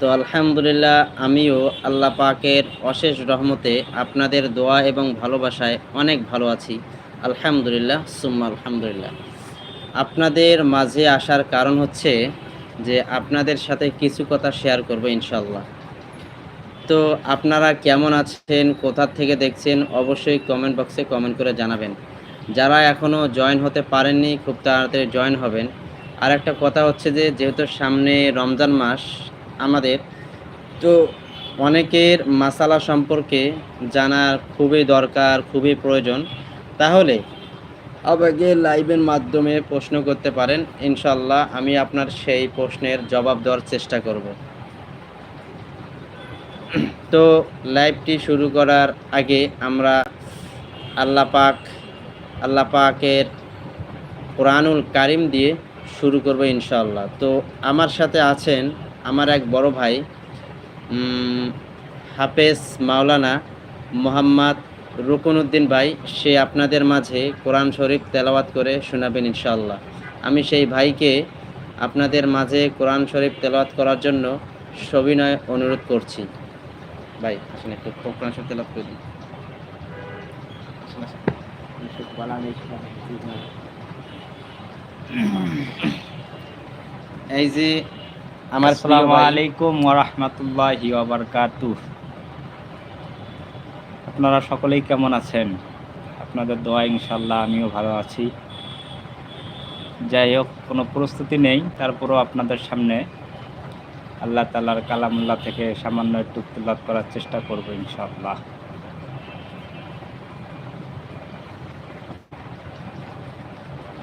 তো আলহামদুলিল্লাহ, আমিও আল্লাহ পাকের অশেষ রহমতে আপনাদের দোয়া এবং ভালোবাসায় অনেক ভালো আছি। আলহামদুলিল্লাহ, সুম্মা আলহামদুলিল্লাহ। আপনাদের মাঝে আসার কারণ হচ্ছে যে আপনাদের সাথে কিছু কথা শেয়ার করব ইনশাল্লাহ তো আপনারা কেমন আছেন, কোথা থেকে দেখছেন, অবশ্যই কমেন্ট বক্সে কমেন্ট করে জানাবেন। যারা এখনও জয়েন হতে পারেননি, খুব তাড়াতাড়ি জয়েন হবেন। আর একটা কথা হচ্ছে যে, যেহেতু সামনে রমজান মাস আমাদের। তো অনেকের মাসালা সম্পর্কে জানার খুবই দরকার, খুবই প্রয়োজন। তাহলে আমাকে লাইভের মাধ্যমে প্রশ্ন করতে পারেন। ইনশাল্লাহ আমি আপনার সেই প্রশ্নের জবাব দেওয়ার চেষ্টা করব। তো লাইভটি শুরু করার আগে আমরা আল্লাহ পাক, আল্লাহ পাকের কোরআনুল কারিম দিয়ে শুরু করব ইনশাল্লাহ তো আমার সাথে আছেন আমার এক বড় ভাই হাফেজ মাওলানা মোহাম্মদ রুকনউদ্দিন ভাই, সে আপনাদের মাঝে কোরআন শরীফ তেলাওয়াত করে শোনাবেন ইনশাল্লাহ আমি সেই ভাইকে আপনাদের মাঝে কোরআন শরীফ তেলাওয়াত করার জন্য সবিনয় অনুরোধ করছি। ভাই, আসেন একটু কোরআন শরীফ তেলাওয়াত করে দিন এই যে আমার আসসালামু আলাইকুম ওয়া রাহমাতুল্লাহি ওয়া বারাকাতুহু আপনারা সকলেই কেমন আছেন? আপনাদের দোয়া ইনশাল্লাহ আমিও ভালো আছি। যাই হোক কোনো প্রস্তুতি নেই তারপরেও আপনাদের সামনে আল্লাহ তালার কালামুল্লাহ থেকে সামান্য একটু তুলাত করার চেষ্টা করব ইনশাল্লাহ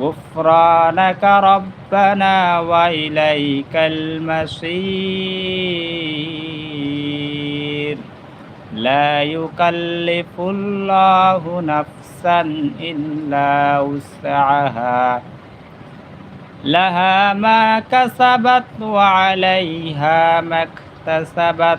غفرانك ربنا وإليك المصير. لا يكلف الله نفسا إلا وسعها. لها ما كسبت وعليها ما اكتسبت.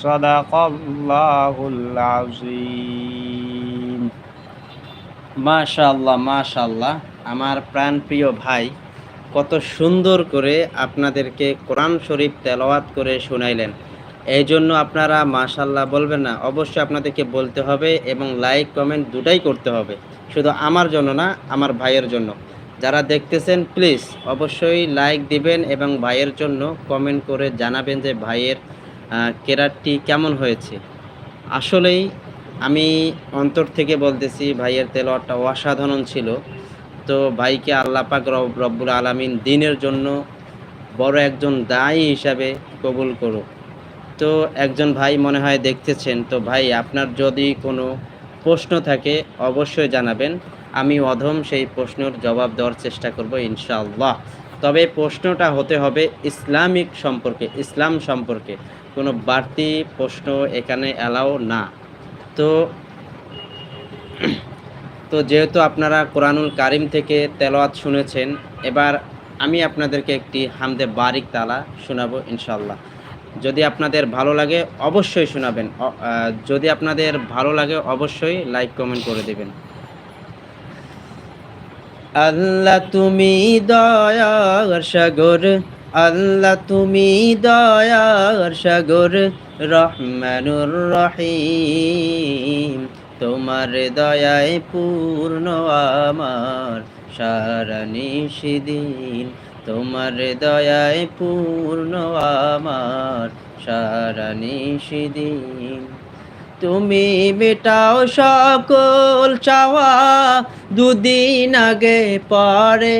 صدق الله العظيم মাশাআল্লাহ মাশাআল্লাহ আমার প্রাণপ্রিয় ভাই কত সুন্দর করে আপনাদেরকে কোরআন শরীফ তেলাওয়াত করে শোনাইলেন এই জন্য আপনারা মাশাআল্লাহ বলবেন না অবশ্যই আপনাদেরকে বলতে হবে এবং লাইক কমেন্ট দুটাই করতে হবে শুধু আমার জন্য না আমার ভাইয়ের জন্য যারা দেখতেছেন প্লিজ অবশ্যই লাইক দিবেন এবং ভাইয়ের জন্য কমেন্ট করে জানাবেন যে ভাইয়ের আহ, কেরাটটি কেমন হয়েছে? আসলেই আমি অন্তর থেকে বলতেছি, ভাইয়ের তেলোয়ারটা অসাধারণ ছিল। তো ভাইকে আল্লাহ পাক রব- রব্বুল আলমিন দিনের জন্য বড় একজন দায়ী হিসাবে কবুল করুক। তো একজন ভাই মনে হয় দেখতেছেন, তো ভাই আপনার যদি কোনো প্রশ্ন থাকে অবশ্যই জানাবেন। আমি অধম সেই প্রশ্নের জবাব দেওয়ার চেষ্টা করব ইনশাআল্লাহ। তবে প্রশ্নটা হতে হবে ইসলামিক সম্পর্কে, ইসলাম সম্পর্কে। কোনো বাড়তি প্রশ্ন এখানে অ্যালাও না। তো তো যেহেতু আপনারা কোরআনুল কারিম থেকে তেলাওয়াত শুনেছেন, এবার আমি আপনাদেরকে একটি হামদে বারিক তালা শোনাবো ইনশাল্লাহ যদি আপনাদের ভালো লাগে অবশ্যই শোনাবেন। যদি আপনাদের ভালো লাগে অবশ্যই লাইক, কমেন্ট করে দেবেন। আল্লাহ তুমি দয়ার সাগর আল্লাহ তুমি দয়ার সাগর, রহমানুর রহিম। তোমার দয়ায় পূর্ণ আমার, সারা নিষিদিন তোমার দয়ায় পূর্ণ আমার, সারা নিষিদিন তুমি মেটাও সকল চাওয়া, দুদিন আগে পরে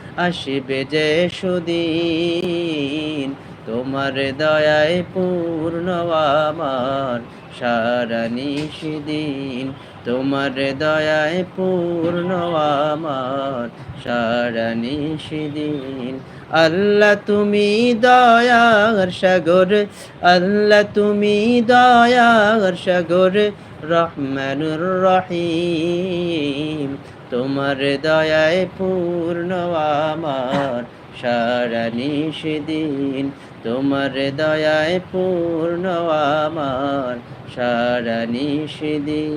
আসবে যে সুদিন, তোমার দয়ায় পূর্ণ আমার সারা নিষিদিন তোমার দয়ায় পূর্ণ আমার সারা নিষিদিন আল্লাহ তুমি দয়ার সাগর, আল্লাহ তুমি দয়ার সাগর, রহমানুর রহিম। তোমার দয়ায় পূর্ণ আমার সারা নিষিদিন তোমার দয়ায় পূর্ণ আমার সারা নিষিদিন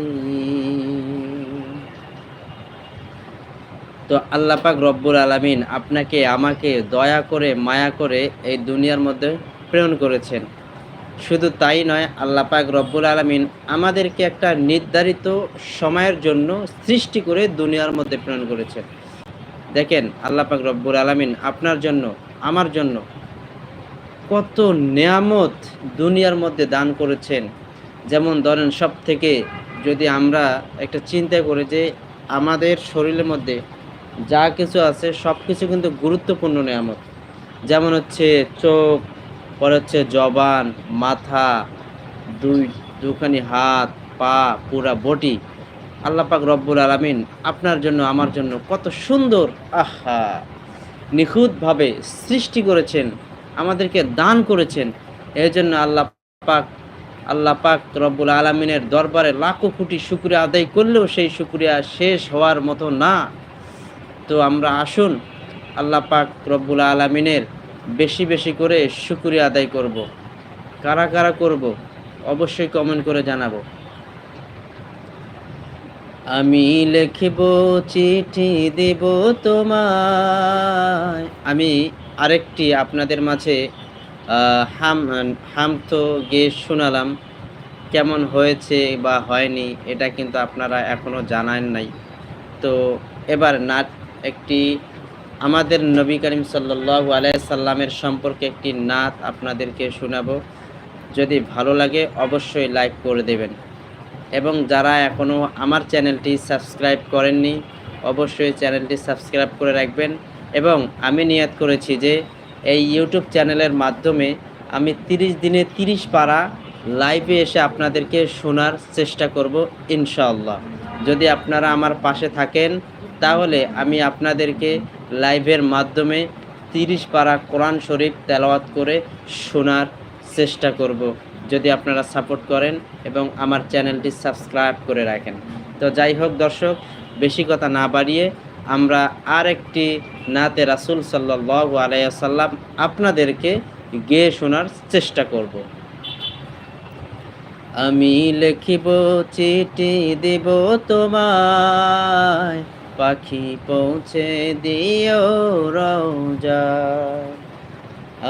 তো আল্লাহ পাক রব্বুল আলামিন আপনাকে, আমাকে দয়া করে, মায়া করে এই দুনিয়ার মধ্যে প্রেরণ করেছেন। শুধু তাই নয়, আল্লাহ পাক রব্বুল আলামিন আমাদেরকে একটা নির্ধারিত সময়ের জন্য সৃষ্টি করে দুনিয়ার মধ্যে প্রেরণ করেছেন। দেখেন, আল্লাহ পাক রব্বুল আলামিন আপনার জন্য, আমার জন্য কত নেয়ামত দুনিয়ার মধ্যে দান করেছেন। যেমন ধরেন সব থেকে যদি আমরা একটা চিন্তা করি যে আমাদের শরীরের মধ্যে যা কিছু আছে সব কিছু কিন্তু গুরুত্বপূর্ণ নেয়ামত। যেমন হচ্ছে চোখ পরে হচ্ছে জবান, মাথা, দুই, দুখানি হাত, পা, পুরা বডি আল্লাহ পাক রব্বুল আলামিন আপনার জন্য, আমার জন্য কত সুন্দর, আহা, নিখুঁতভাবে সৃষ্টি করেছেন, আমাদেরকে দান করেছেন। এই জন্য আল্লাহ পাক আল্লাহ পাক রব্বুল আলমিনের দরবারে লাখো কোটি শুক্রিয়া আদায় করলেও সেই শুক্রিয়া শেষ হওয়ার মতো না। তো আমরা আসুন, আল্লাহ পাক রব্বুল আলমিনের বেশি বেশি করে শুক্রিয়া আদায় করব। কারা কারা করব, অবশ্যই কমেন্ট করে জানাব। আমি লিখিব, চিঠি দেব তোমায়। আমি আরেকটি আপনাদের মাঝে হাম হাম তো গিয়ে শোনালাম, কেমন হয়েছে বা হয়নি, এটা কিন্তু আপনারা এখনও জানান নাই। তো এবার নাট একটি আমাদের নবী করিম সাল্লাল্লাহু আলাইহি সাল্লামের সম্পর্কে একটি নাত আপনাদেরকে শোনাব। যদি ভালো লাগে অবশ্যই লাইক করে দেবেন। এবং যারা এখনও আমার চ্যানেলটি সাবস্ক্রাইব করেননি, অবশ্যই চ্যানেলটি সাবস্ক্রাইব করে রাখবেন। এবং আমি নিয়াত করেছি যে, এই ইউটিউব চ্যানেলের মাধ্যমে আমি তিরিশ দিনে তিরিশ পারা লাইভে এসে আপনাদেরকে শোনার চেষ্টা করব, ইনশাআল্লাহ। যদি আপনারা আমার পাশে থাকেন, তাহলে আমি আপনাদেরকে লাইভের মাধ্যমে তিরিশ পারা কোরআন শরীফ তেলাওয়াত করে শোনার চেষ্টা করব। যদি আপনারা সাপোর্ট করেন এবং আমার চ্যানেলটি সাবস্ক্রাইব করে রাখেন। তো যাই হোক দর্শক, বেশি কথা না বাড়িয়ে আমরা আর একটি নাতে রাসুল সাল্লাহ আলাইসাল্লাম আপনাদেরকে গেয়ে শোনার চেষ্টা করব। আমি লিখিব, চিঠি দেব তোমায়। পাখি পৌঁছে দিও রওজায়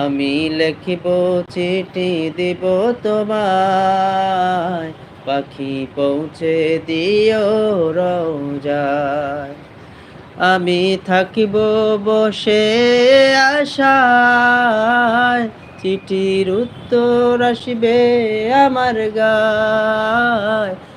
আমি লিখিব চিঠি দিব তোমায়। পাখি পৌঁছে দিও রওজায় আমি থাকিব বসে আশায়। চিঠির উত্তর আসিবে আমার গায়।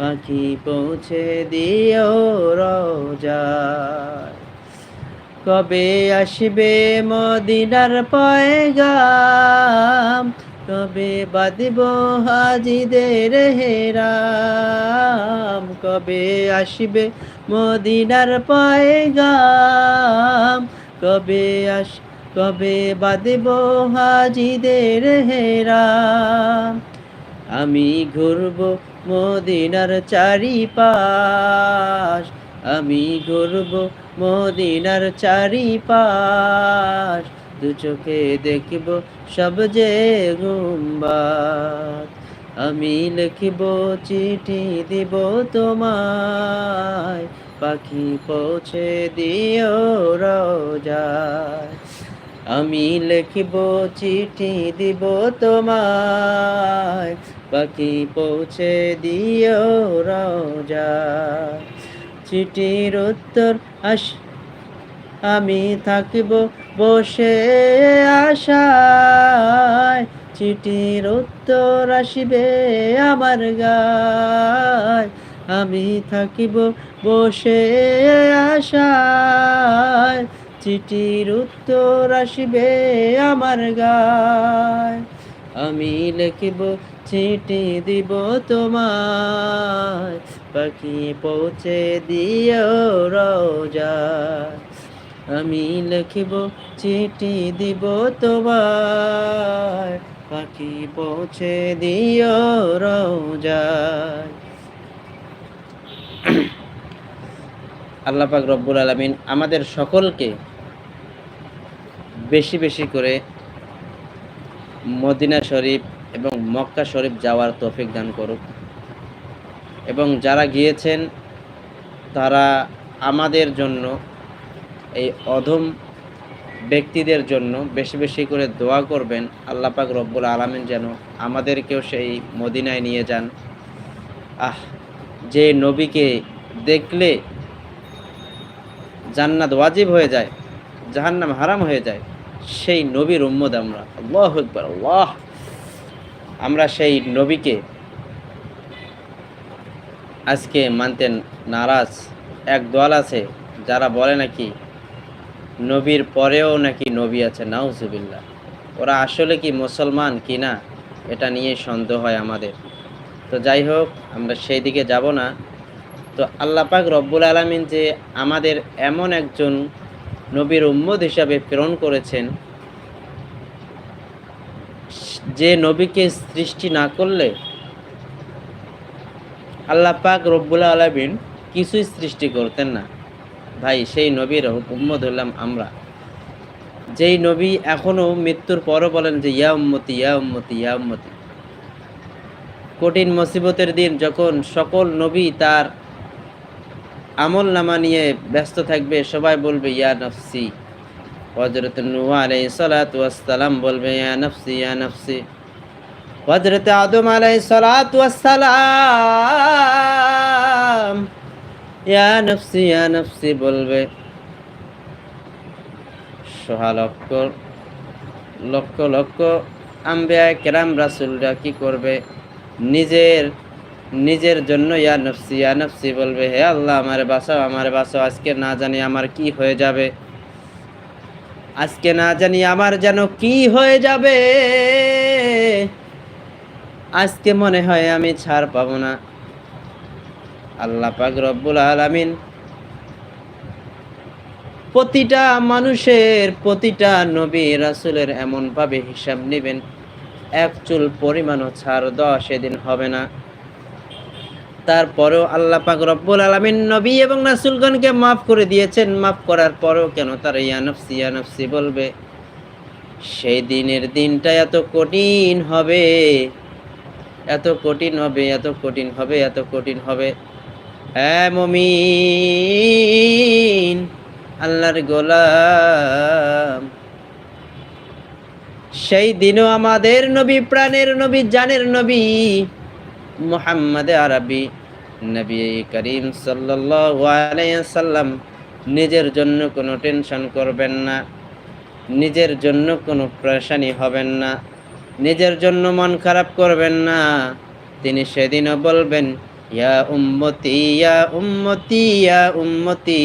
পাখি পৌঁছে দিও রোজা। কবে আসবে মদিনার পয়গাম? কবে বাদিব হাজিদের হেরাম? কবে আসবে মদিনার পয়গাম? কবে আস, কবে বাদিব হাজিদের হেরাম? আমি ঘুরব মদিনার চারিপাশ, আমি ঘুরব মদিনার চারিপাশ। দু চোখে দেখব সব যে গুম্বাদ, আমি লিখিব চিঠি দিব তোমায়। পাখি পৌঁছে দিও রোজায়, আমি লিখিব চিঠি দিব তোমায়। পাখি পৌঁছে দিও রোজায় চিঠির উত্তর আস, আমি থাকিব বসে আশায়। চিঠির উত্তর আসিবে আমার গায়। আমি থাকিব বসে আশায়। চিঠির উত্তর আসিবে আমার গায়। আমি লিখিব, চিঠি দিব তোমায়। পাখি পৌঁছে দিও রোজা। আমি লিখিব, চিঠি দিব তোমার পাখি পৌঁছে দিও রোজা। আল্লাহ পাক রব্বুল আলমিন আমাদের সকলকে বেশি বেশি করে মদিনা শরীফ এবং মক্কা শরীফ যাওয়ার তৌফিক দান করুক। এবং যারা গিয়েছেন, তারা আমাদের জন্য, এই অধম ব্যক্তিদের জন্য বেশি বেশি করে দোয়া করবেন। আল্লাহ পাক রব্বুল আলমিন যেন আমাদেরকেও সেই মদিনায় নিয়ে যান। আহ, যে নবীকে দেখলে জান্নাত ওয়াজিব হয়ে যায়, জাহান্নাম হারাম হয়ে যায় সেই নবীর উম্মদ আমরা। আল্লাহ একবার আল্লাহ। আমরা সেই নবীকে আজকে মানতে নারাজ। এক দল আছে, যারা বলে নাকি নবীর পরেও নাকি নবী আছে, নাউজুবিল্লাহ। ওরা আসলে কি মুসলমান কি না, এটা নিয়ে সন্দেহ হয় আমাদের। তো যাই হোক, আমরা সেই দিকে যাব না। তো আল্লাহ পাক রব্বুল আলমিন যে আমাদের এমন একজন নবীর উম্মদ হিসাবে প্রেরণ করেছেন। যে নবীকে সৃষ্টি না করলে আল্লাহ পাক রব্বুল আলমিন কিছুই সৃষ্টি করতেন না। ভাই, সেই নবীর উম্মদ হলাম আমরা। যেই নবী এখনও মৃত্যুর পরও বলেন যে, ইয়া উম্মতি ইয়া উম্মতি ইয়া উম্মতি। কঠিন মুসিবতের দিন যখন সকল নবী তার আমল নামা নিয়ে ব্যস্ত থাকবে, সবাই বলবে, ইয়া নফসি। হজরত নুয়া আলাই বলবে, ইয়া নফসি ইয়া নফসি। হজরত আদম আলাই সালাত ওয়াসালাম ইয়া নফসি ইয়া নফসি, বলবে। সোহা লক্ষ লক্ষ লক্ষ আম্বিয়া কেরাম রাসুলরা কি করবে? নিজের নিজের জন্য, ইয়া নফসি ইয়া নফসি বলবে, হে আল্লাহ, আমার বাঁচাও আমার বাঁচাও, আজকে না জানি আমার কি হয়ে যাবে। আজকে না জানি আমার যেন কি হয়ে যাবে। আজকে মনে হয় আমি ছাড় পাবো না। আল্লাহ পাক রব্বুল আলামিন প্রতিটা মানুষের, প্রতিটা নবী রাসুলের এমনভাবে হিসাব নেবেন, এক চুল পরিমাণও ছাড় দেওয়া সেদিন হবে না। তারপরেও আল্লাহ পাক রব্বুল আলমিন নবী এবং রাসুলগণকে মাফ করে দিয়েছেন। মাফ করার পরেও কেন তারা ইয়ানফসি ইয়ানফসি বলবে, সেই দিনের দিনটা এত কঠিন হবে, এত কঠিন হবে, এত কঠিন হবে, এত কঠিন হবে। হ্যাঁ আল্লাহর গোলাম, সেই দিনও আমাদের নবী, প্রাণের নবী, জানের নবী মোহাম্মদ আরবি নবী করিম সাল্লাম নিজের জন্য কোনো টেনশন করবেন না, নিজের জন্য কোনো প্রেশানি হবেন না, নিজের জন্য মন খারাপ করবেন না। তিনি সেদিনও বলবেন, ইয়া উম্মতি ইয়া উম্মতি ইয়া উম্মতি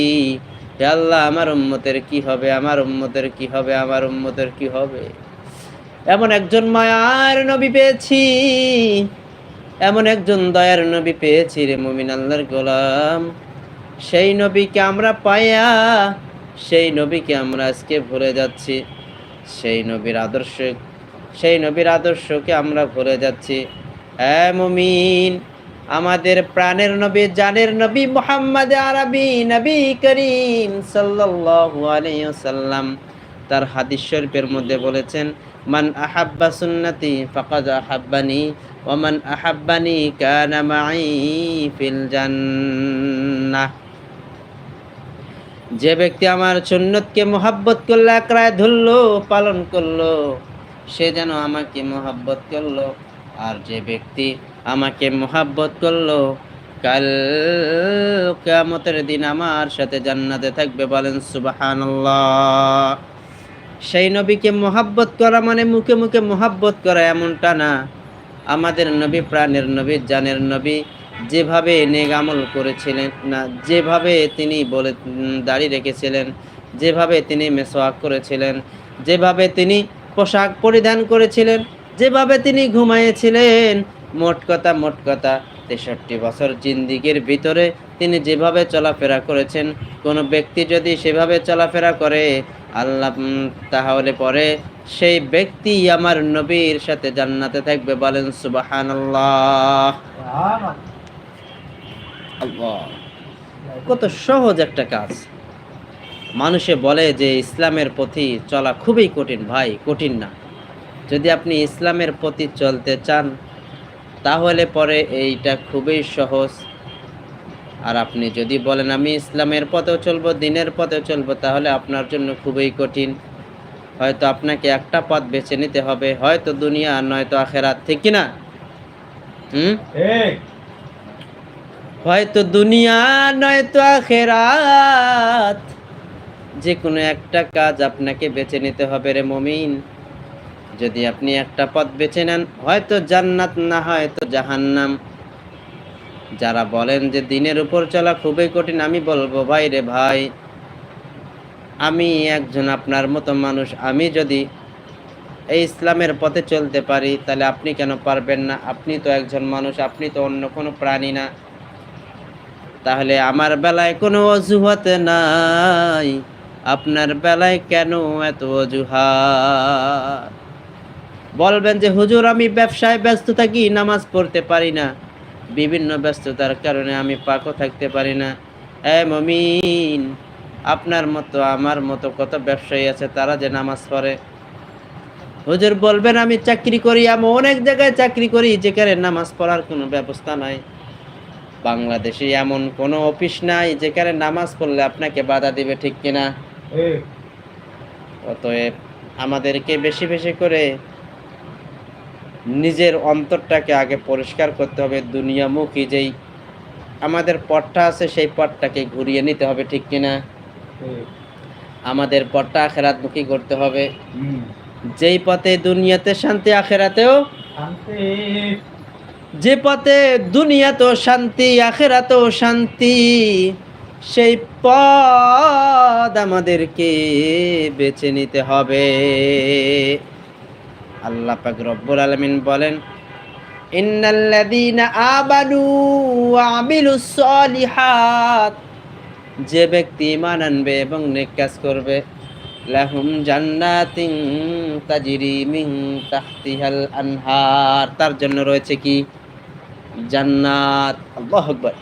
আল্লাহ, আমার উম্মতের কি হবে? আমার উম্মতের কি হবে? আমার উম্মতের কি হবে? এমন একজন মায়ার নবী পেয়েছি। এমন একজন দয়ার নবী পেয়েছি রে মুমিন আল্লাহর গোলাম। সেই নবীকে আমরা পাইয়া, সেই নবীকে আমরা আজকে ভুলে যাচ্ছি। সেই নবীর আদর্শ, সেই নবীর আদর্শকে আমরা ভুলে যাচ্ছি। হ্যাঁ মুমিন, আমাদের প্রাণের নবী, জানের নবী মোহাম্মদ আরবি নবী করিম ওয়াসাল্লাম। তার হাদিস শরীফের মধ্যে বলেছেন, মান আহাব্বা সুন্নতি ফাকাদ আহাব্বানি ওয়া মান আহাব্বানি কানা মাই ফিল জান্নাহ যে ব্যক্তি আমার সুন্নতকে মোহাব্বত করল একরায় ধরলো, পালন করল, সে যেন আমাকে মোহাব্বত করল। আর যে ব্যক্তি আমাকে মোহাব্বত করল, কাল কিয়ামতের দিন আমার সাথে জান্নাতে থাকবে বলেন সুবহানাল্লাহ। সেই নবীকে মোহাব্বত করা মানে মুখে মুখে মোহাব্বত করা এমনটা না। আমাদের নবী, প্রাণের নবী, জানের নবী যেভাবে নেগামল করেছিলেন না, যেভাবে তিনি বলে দাড়ি রেখেছিলেন, যেভাবে তিনি মেসোয়াক করেছিলেন, যেভাবে তিনি পোশাক পরিধান করেছিলেন, যেভাবে তিনি ঘুমাইয়েছিলেন, মোট কথা মোট কথা তেষট্টি বছর জিন্দিগির ভিতরে তিনি যেভাবে চলাফেরা করেছেন, কোনো ব্যক্তি যদি সেভাবে চলাফেরা করে, আল্লাহ তাহলে পরে সেই ব্যক্তি আমার নবীর সাথে জান্নাতে থাকবে বলেন আল্লাহ, কত সহজ একটা কাজ। মানুষে বলে যে ইসলামের পথে চলা খুবই কঠিন, ভাই, কঠিন না। যদি আপনি ইসলামের পথে চলতে চান তাহলে পরে এইটা খুবই সহজ। আর আপনি যদি বলেন আমি ইসলামের পথেও চলবো দিনের পথেও চলবো তাহলে আপনার জন্য খুবই কঠিন। হয়তো আপনাকে একটা পথ বেছে নিতে হবে হয়তো দুনিয়া আর নয়তো আখেরাত ঠিক না হুম? হয়তো দুনিয়া নয়তো আখেরাত। যে কোনো একটা কাজ আপনাকে বেছে নিতে হবে রে মমিন। যদি আপনি একটা পথ বেছে নেন, হয়তো জান্নাত না হয়তো জাহান্নাম। যারা বলেন যে দিনের উপর চলা খুবই কঠিন, আমি বলব, ভাই রে ভাই, আমি একজন আপনার মতো মানুষ, আমি যদি এই ইসলামের পথে চলতে পারি, তাহলে আপনি কেন পারবেন না? আপনি তো একজন মানুষ, আপনি তো অন্য কোনো প্রাণী না। তাহলে আমার বেলায় কোনো অজুহাত নাই। আপনার বেলায় কেন এত অজুহাত? বলবেন যে হুজুর আমি ব্যবসায় ব্যস্ত থাকি নামাজ পড়তে পারি না। বিভিন্ন ব্যস্ততার কারণে আমি পাকও থাকতে পারি না। এ মমিন আপনার মতো আমার মতো কত ব্যবসায়ী আছে তারা যে নামাজ পড়ে? হুজুর বলবেন আমি চাকরি করি আমি অনেক জায়গায় চাকরি করি যেখানে নামাজ পড়ার কোনো ব্যবস্থা নাই। বাংলাদেশে এমন কোনো অফিস নাই যেখানে নামাজ পড়লে আপনাকে বাধা দিবে ঠিক কিনা? অতএব আমাদেরকে বেশি বেশি করে নিজের অন্তরটাকে আগে পরিষ্কার করতে হবে দুনিয়ামুখী যেই আমাদের পথটা আছে সেই পথটাকে ঘুরিয়ে নিতে হবে ঠিক কিনা আমাদের পথটা আখেরাতমুখী করতে হবে। যেই পথে দুনিয়াতে শান্তি আখেরাতেও যে পথে দুনিয়াতেও শান্তি আখেরাতেও শান্তি সেই পথ আমাদেরকে বেছে নিতে হবে। আল্লাহ পাক রব্বুল আলামিন বলেন যে ব্যক্তি ঈমান আনবে এবং নেক করবে, লাহুম জান্নাতিন তাজরি মিন তাহতিহাল আনহার। তার জন্য রয়েছে কি? জান্নাত। আল্লাহু আকবার।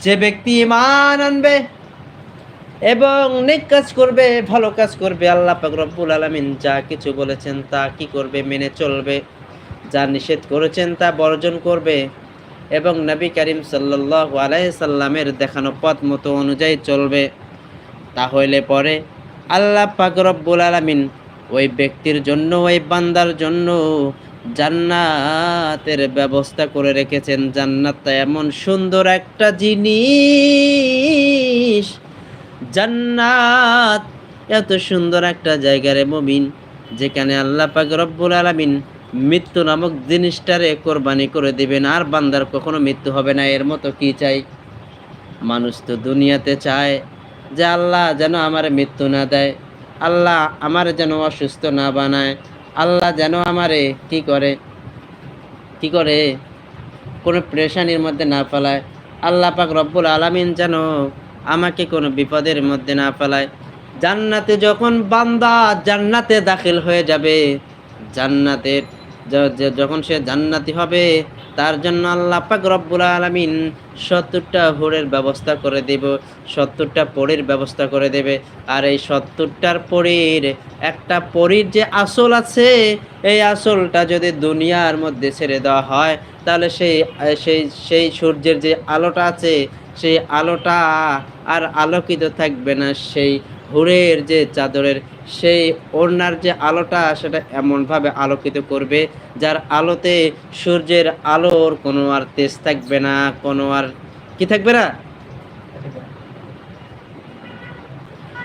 যে ব্যক্তি ঈমান আনবে এবং নেক কাজ করবে, ভালো কাজ করবে, আল্লাহ পাক রব্বুল আলামিন যা কিছু বলেছেন তা কি করবে, মেনে চলবে, যা নিষেধ করেছেন তা বর্জন করবে এবং নবী করিম সাল্লাল্লাহু আলাইহি সাল্লামের দেখানো পথ মতো অনুযায়ী চলবে। তাহলে পরে আল্লাহ পাক রব্বুল আলামিন ওই ব্যক্তির জন্য, ওই বান্দার জন্য জান্নাতের ব্যবস্থা করে রেখেছেন। জান্নাতটা এমন সুন্দর একটা জিনিস জান্নাত। এত সুন্দর একটা জায়গা রে মমিন, যেখানে আল্লাহ পাক রব্বুল আলামিন মৃত্যু নামক জিনিসটারে কোরবানি করে দিবেন, আর বান্দার কখনো মৃত্যু হবে না, এর মতো কি চাই? মানুষ তো দুনিয়াতে চায় যে আল্লাহ যেন আমার মৃত্যু না দেয়, আল্লাহ আমার যেন অসুস্থ না বানায়, আল্লাহ যেন আমারে কি করে? কি করে? কোনো প্রেশানির মধ্যে না ফেলায়। আল্লাহ পাক রব্বুল আলামিন যেন আমাকে কোনো বিপদের মধ্যে না ফেলায়। জান্নাতে যখন বান্দা জান্নাতে দাখিল হয়ে যাবে জান্নাতের যখন সে জান্নাতি হবে, তার জন্য আল্লাহ পাক রব্বুল আলামিন সত্তরটা হোরের ব্যবস্থা করে দেব, সত্তরটা পরীর ব্যবস্থা করে দেবে। আর এই সত্তরটার পরীর, একটা পরীর যে আসল আছে, এই আসলটা যদি দুনিয়ার মধ্যে ছেড়ে দেওয়া হয়, তাহলে সেই সেই সেই সূর্যের যে আলোটা আছে সেই আলোটা আর আলোকিত থাকবে না। সেই হুরের যে চাদরের সেই ওড়নার যে আলোটা, সেটা এমনভাবে আলোকিত করবে, যার আলোতে সূর্যের আলোর কোনো আর তেজ থাকবে না, কোনো আর কি থাকবে না?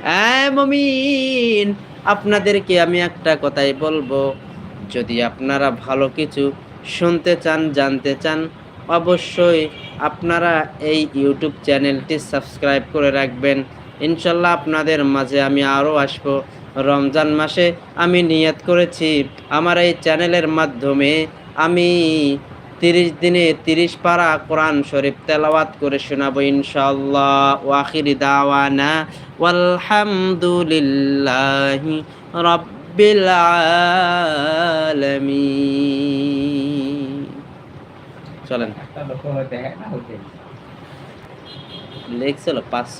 হ্যাঁ মমিন, আপনাদেরকে আমি একটা কথাই বলব। যদি আপনারা ভালো কিছু শুনতে চান, জানতে চান অবশ্যই আপনারা এই ইউটিউব চ্যানেলটি সাবস্ক্রাইব করে রাখবেন। ইনশাল্লাহ আপনাদের মাঝে আমি আরও আসব। রমজান মাসে আমি নিয়ত করেছি। আমার এই চ্যানেলের মাধ্যমে আমি তিরিশ দিনে তিরিশ পারা কোরআন শরীফ তেলাওয়াত করে শোনাবো ইনশাল্লাহ। ওয়াখিরি দাওয়ানা ওয়ালহামদুলিল্লাহি রব্বিল আলামিন। চলেন। না ওকে লেখছিল পাঁচ